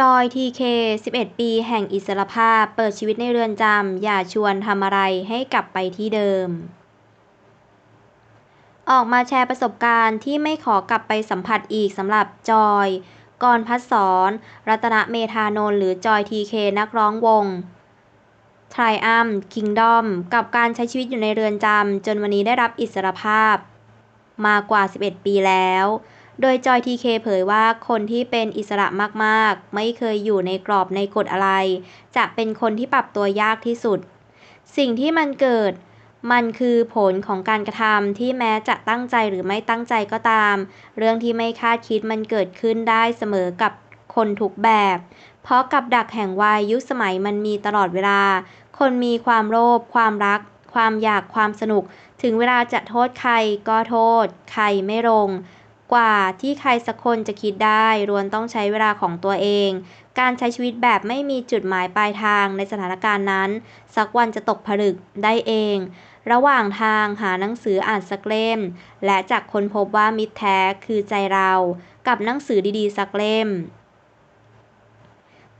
จอย ทีเค 11 ปี แห่งอิสรภาพ เปิดชีวิตในเรือนจำ อย่าชวนทำอะไรให้กลับไปที่เดิม ออกมาแชร์ประสบการณ์ที่ไม่ขอกลับไปสัมผัสอีกสำหรับจอยกรพัฒสอน รัตนเมธานนท์หรือจอยทีเคนักร้องวงทรอัมคิงดอมกับการใช้ชีวิตอยู่ในเรือนจำ จนวันนี้ได้รับอิสรภาพ มากว่า 11 ปีแล้ว โดยจอยทีเคเผยว่าคนที่เป็นอิสระมากๆ ไม่เคยอยู่ในกรอบในกฎอะไร จะเป็นคนที่ปรับตัวยากที่สุด สิ่งที่มันเกิด มันคือผลของการกระทำที่แม้จะตั้งใจหรือไม่ตั้งใจก็ตาม เรื่องที่ไม่คาดคิดมันเกิดขึ้นได้เสมอกับคนทุกแบบ เพราะกับดักแห่งวัยยุคสมัยมันมีตลอดเวลา คนมีความโลภความรัก ความอยากความสนุก ถึงเวลาจะโทษใครก็โทษ ใครไม่ลง กว่าที่ใครสักคนจะคิดได้รวนต้องใช้เวลาของตัวเอง การใช้ชีวิตแบบไม่มีจุดหมายปลายทางในสถานการณ์นั้น สักวันจะตกผลึกได้เอง ระหว่างทางหาหนังสืออ่านสักเล่ม และจากคนพบว่ามิตรแท้คือใจเรา กับหนังสือดีๆ สักเล่ม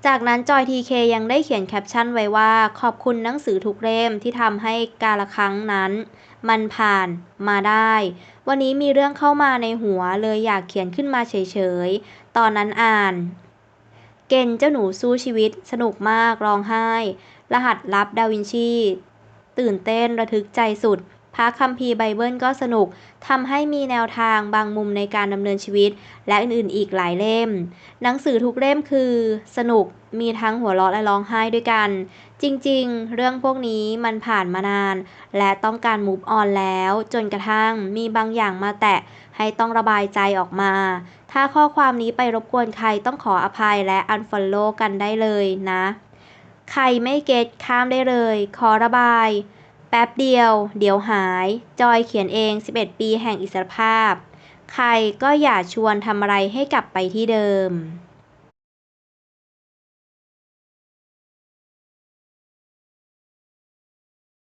จากนั้นจอยทีเคยังได้เขียนแคปชั่นไว้ว่า ขอบคุณหนังสือทุกเล่มที่ทำให้กาละครั้งนั้น มันผ่านมาได้ วันนี้มีเรื่องเข้ามาในหัวเลยอยากเขียนขึ้นมาเฉยๆ ตอนนั้นอ่าน เกณฑ์เจ้าหนูสู้ชีวิต สนุกมากร้องไห้ รหัสลับดาวินชี ตื่นเต้นระทึกใจสุด พระคัมภีร์ไบเบิลก็สนุกทำให้มีแนวทางบางมุมในการดำเนินชีวิต และอื่นๆอีกหลายเล่ม หนังสือทุกเล่มคือ สนุกมีทั้งหัวเราะและร้องไห้ด้วยกัน จริงๆ เรื่องพวกนี้มันผ่านมานาน และต้องการมูฟออนแล้ว จนกระทั่งมีบางอย่างมาแตะให้ต้องระบายใจออกมา ถ้าข้อความนี้ไปรบกวนใครต้องขออภัยและอันฟอลโล่กันได้เลยนะ ใครไม่เก็ตข้ามได้เลย ขอระบาย แป๊บเดียว เดี๋ยวหาย จอยเขียนเอง 11 ปีแห่งอิสรภาพ ใครก็อย่าชวนทำอะไรให้กลับไปที่เดิม